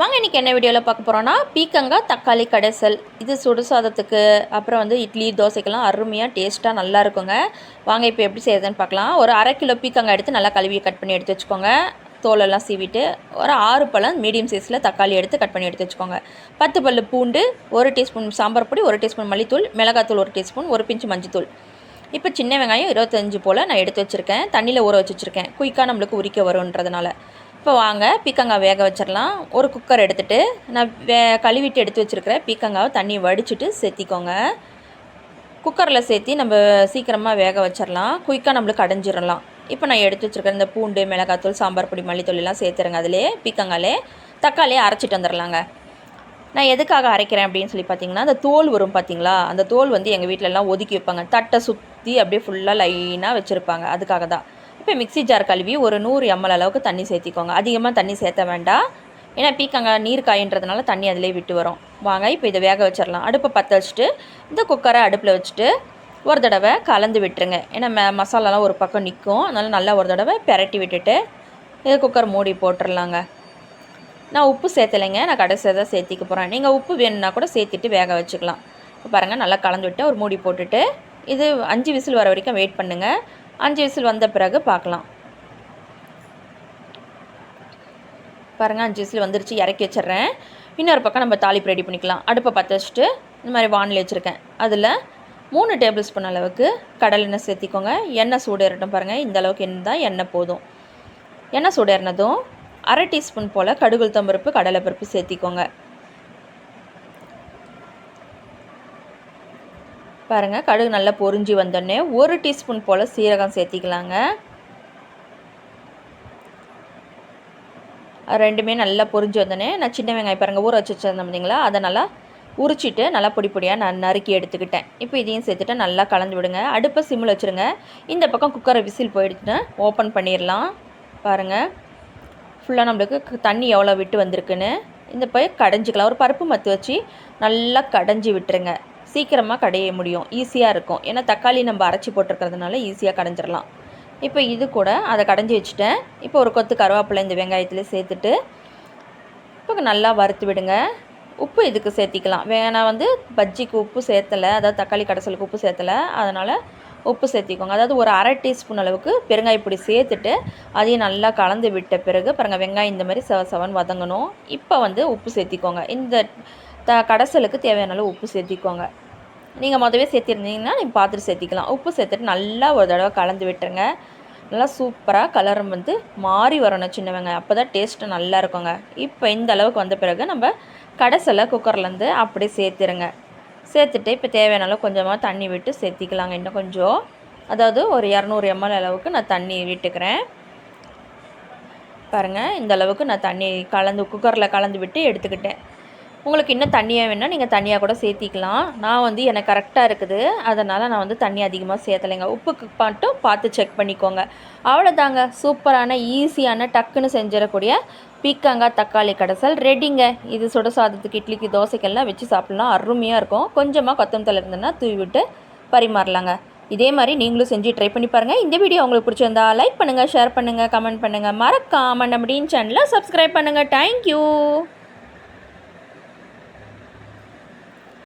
வாங்க இன்றைக்கி என்ன வீடியோவில் பார்க்க போகிறோன்னா பீக்கங்காய் தக்காளி கடைசல். இது சுடு சாதத்துக்கு அப்புறம் வந்து இட்லி தோசைக்கெல்லாம் அருமையாக டேஸ்ட்டாக நல்லா இருக்குங்க. வாங்க இப்போ எப்படி செய்யுதுன்னு பார்க்கலாம். ஒரு அரை கிலோ பீக்கங்காய் எடுத்து நல்லா கழுவி கட் பண்ணி எடுத்து வச்சுக்கோங்க. தோலெல்லாம் சீவிட்டு ஒரு ஆறு பழம் மீடியம் சைஸில் தக்காளி எடுத்து கட் பண்ணி எடுத்து வச்சுக்கோங்க. பத்து பல்லு பூண்டு ஒரு டீஸ்பூன் சாம்பார் பொடி ஒரு டீஸ்பூன் மல்லித்தூள் மிளகாத்தூள் ஒரு டீஸ்பூன் ஒரு பிஞ்சு மஞ்சத்தூள். இப்போ சின்ன வெங்காயம் இருபத்தஞ்சு போல் நான் எடுத்து வச்சுருக்கேன். தண்ணியில் ஊற வச்சு வச்சுருக்கேன். குயிக்காக நம்மளுக்கு உரிக்க வரும்ன்றதுனால. இப்போ வாங்க பீக்கங்காய் வேக வச்சிடலாம் ஒரு குக்கர் எடுத்துகிட்டு நான் வே கழுவிட்டு எடுத்து வச்சுருக்கிறேன் பீக்கங்காவை தண்ணி வடிச்சிட்டு சேர்த்திக்கோங்க. குக்கரில் சேர்த்தி நம்ம சீக்கிரமாக வேக வச்சிடலாம் குயிக்காக நம்மளுக்கு அடைஞ்சிடலாம் இப்போ நான் எடுத்து வச்சுருக்கேன் இந்த பூண்டு மிளகாத்தூள் சாம்பார் பொடி மல்லித்தூள் எல்லாம் சேர்த்துருங்க அதிலே பீக்கங்காலே. தக்காளியே அரைச்சிட்டு வந்துடலாங்க நான் எதுக்காக அரைக்கிறேன் அப்படின்னு சொல்லி பார்த்தீங்கன்னா அந்த தோல் வரும் பார்த்தீங்களா? அந்த தோல் வந்து எங்கள் வீட்டிலலாம் ஒதுக்கி வைப்பாங்க. தட்டை சுற்றி அப்படியே ஃபுல்லாக லைனாக வச்சுருப்பாங்க. அதுக்காக தான். இப்போ மிக்ஸி ஜார் கழுவி ஒரு நூறு எம்எல் அளவுக்கு தண்ணி சேர்த்திக்கோங்க. அதிகமாக தண்ணி சேர்த்த வேண்டாம். ஏன்னா பீக்கங்காய் நீர் காயின்றதுனால தண்ணி அதிலே விட்டு வரும். வாங்க இப்போ இதை வேக வச்சிடலாம். அடுப்பை பற்ற வச்சுட்டு இந்த குக்கரை அடுப்பில் வச்சுட்டு ஒரு தடவை கலந்து விட்டுருங்க. ஏன்னா ம மசாலாலாம் ஒரு பக்கம் நிற்கும். அதனால் நல்லா ஒரு தடவை பெரட்டி விட்டுட்டு இதை குக்கர் மூடி போட்டுடலாங்க. நான் உப்பு சேர்த்தலைங்க. நான் கடைசியாக தான் சேர்த்திக்க போகிறேன் நீங்கள் உப்பு வேணும்னா கூட சேர்த்துட்டு வேக வச்சுக்கலாம். இப்போ பாருங்கள் நல்லா கலந்து விட்டு ஒரு மூடி போட்டுட்டு இது அஞ்சு விசில் வர வரைக்கும் வெயிட் பண்ணுங்கள் அஞ்சு விசில் வந்த பிறகு பார்க்கலாம். பாருங்கள் அஞ்சு விசில் வந்துருச்சு இறக்கி வச்சிடுறேன். இன்னொரு பக்கம் நம்ம தாளிப்பு ரெடி பண்ணிக்கலாம். அடுப்பை பற்ற வச்சுட்டு இந்த மாதிரி வானிலை வச்சுருக்கேன். அதில் மூணு டேபிள் ஸ்பூன் அளவுக்கு கடலெண்ணெய் சேர்த்திக்கோங்க. எண்ணெய் சூடு ஏறட்டும் பாருங்கள் இந்த அளவுக்கு எண்ணெய் தான் எண்ணெய் போதும். எண்ணெய் சூடு ஏறினதும் அரை டீஸ்பூன் போல் கடுகுள் தம்பருப்பு கடலைப்பருப்பு சேர்த்திக்கோங்க. பாருங்கள் கடுகு நல்லா பொரிஞ்சு வந்தோடனே ஒரு டீஸ்பூன் போல் சீரகம் சேர்த்திக்கலாங்க. ரெண்டுமே நல்லா பொரிஞ்சு வந்தோடனே நான் சின்ன வெங்காயம் பாருங்கள் ஊற வச்சு வச்சுருந்தேன் பார்த்தீங்களா அதை நல்லா உரிச்சிட்டு நல்லா பொடி பொடியாக நான் நறுக்கி எடுத்துக்கிட்டேன். இப்போ இதையும் சேர்த்துட்டு நல்லா கலந்து விடுங்க. அடுப்பை சிம்மில் வச்சுருங்க. இந்த பக்கம் குக்கரை விசில் போயிடுச்சுன்னா ஓப்பன் பண்ணிடலாம். பாருங்கள் ஃபுல்லாக நம்மளுக்கு தண்ணி எவ்வளோ விட்டு வந்திருக்குன்னு. இந்த போய் கடைஞ்சிக்கலாம். ஒரு பருப்பு மத்து வச்சு நல்லா கடைஞ்சி விட்டுருங்க. சீக்கிரமாக கடைய முடியும். ஈஸியாக இருக்கும். ஏன்னா தக்காளி நம்ம அரைச்சி போட்டிருக்கிறதுனால ஈஸியாக கடைஞ்சிடலாம். இப்போ இது கூட அதை கடைஞ்சி வச்சுட்டேன். இப்போ ஒரு கொத்து கருவேப்பிலை இந்த வெங்காயத்தில் சேர்த்துட்டு இப்போ நல்லா வறுத்து விடுங்க. உப்பு இதுக்கு சேர்த்திக்கலாம். வேணா வந்து பஜ்ஜிக்கு உப்பு சேர்த்தலை அதாவது தக்காளி கடைசலுக்கு உப்பு சேர்த்தலை அதனால் உப்பு சேர்த்திக்கோங்க. அதாவது ஒரு அரை டீஸ்பூன் அளவுக்கு பெருங்காயப்பொடி சேர்த்துட்டு அதையும் நல்லா கலந்து விட்ட பிறகு பாருங்கள் வெங்காயம் இந்த மாதிரி செவ செவன் வதங்கணும். இப்போ வந்து உப்பு சேர்த்திக்கோங்க. இந்த த கடைசலுக்கு தேவையான அளவு உப்பு சேர்த்திக்கோங்க. நீங்கள் மொதவே சேர்த்திருந்தீங்கன்னா நீங்கள் பார்த்துட்டு சேர்த்திக்கலாம். உப்பு சேர்த்துட்டு நல்லா ஒரு தடவை கலந்து விட்டுருங்க. நல்லா சூப்பராக கலர் வந்து மாறி வரணும் சின்ன வெங்காயம். அப்போ தான் டேஸ்ட்டு நல்லா இருக்குங்க. இப்போ இந்த அளவுக்கு வந்த பிறகு நம்ம கடைசலை குக்கர்லேருந்து அப்படியே சேர்த்துருங்க. சேர்த்துட்டு இப்போ தேவையான அளவு கொஞ்சமாக தண்ணி விட்டு சேர்த்திக்கலாங்க. இன்னும் கொஞ்சம். அதாவது ஒரு இரநூறு எம்எல் அளவுக்கு நான் தண்ணி விட்டுக்கிறேன். பாருங்கள் இந்த அளவுக்கு நான் தண்ணி கலந்து குக்கரில் கலந்து விட்டு எடுத்துக்கிட்டேன். உங்களுக்கு இன்னும் தண்ணியாக வேணால் நீங்கள் தண்ணியாக கூட சேர்த்திக்கலாம். நான் வந்து எனக்கு கரெக்டாக இருக்குது. அதனால் நான் வந்து தண்ணி அதிகமாக சேர்த்தலைங்க. உப்புக்கு மட்டும் பார்த்து செக் பண்ணிக்கோங்க. அவ்வளோதாங்க சூப்பரான ஈஸியான டக்குன்னு செஞ்சிடக்கூடிய பீக்கங்காய் தக்காளி கடைசல் ரெடிங்க இது சுட சாதத்துக்கு இட்லிக்கு தோசைக்கெல்லாம் வச்சு சாப்பிட்லாம். அருமையாக இருக்கும். கொஞ்சமாக கொத்தமல்லி இருந்ததுன்னா தூவி விட்டு பரிமாறலாங்க. இதே மாதிரி நீங்களும் செஞ்சு ட்ரை பண்ணி பாருங்கள் இந்த வீடியோ உங்களுக்கு பிடிச்சிருந்தா லைக் பண்ணுங்கள் ஷேர் பண்ணுங்கள் கமெண்ட் பண்ணுங்கள் மறக்காமல் நம்ம டீன் சேனலை சப்ஸ்கிரைப் பண்ணுங்கள் தேங்க்யூ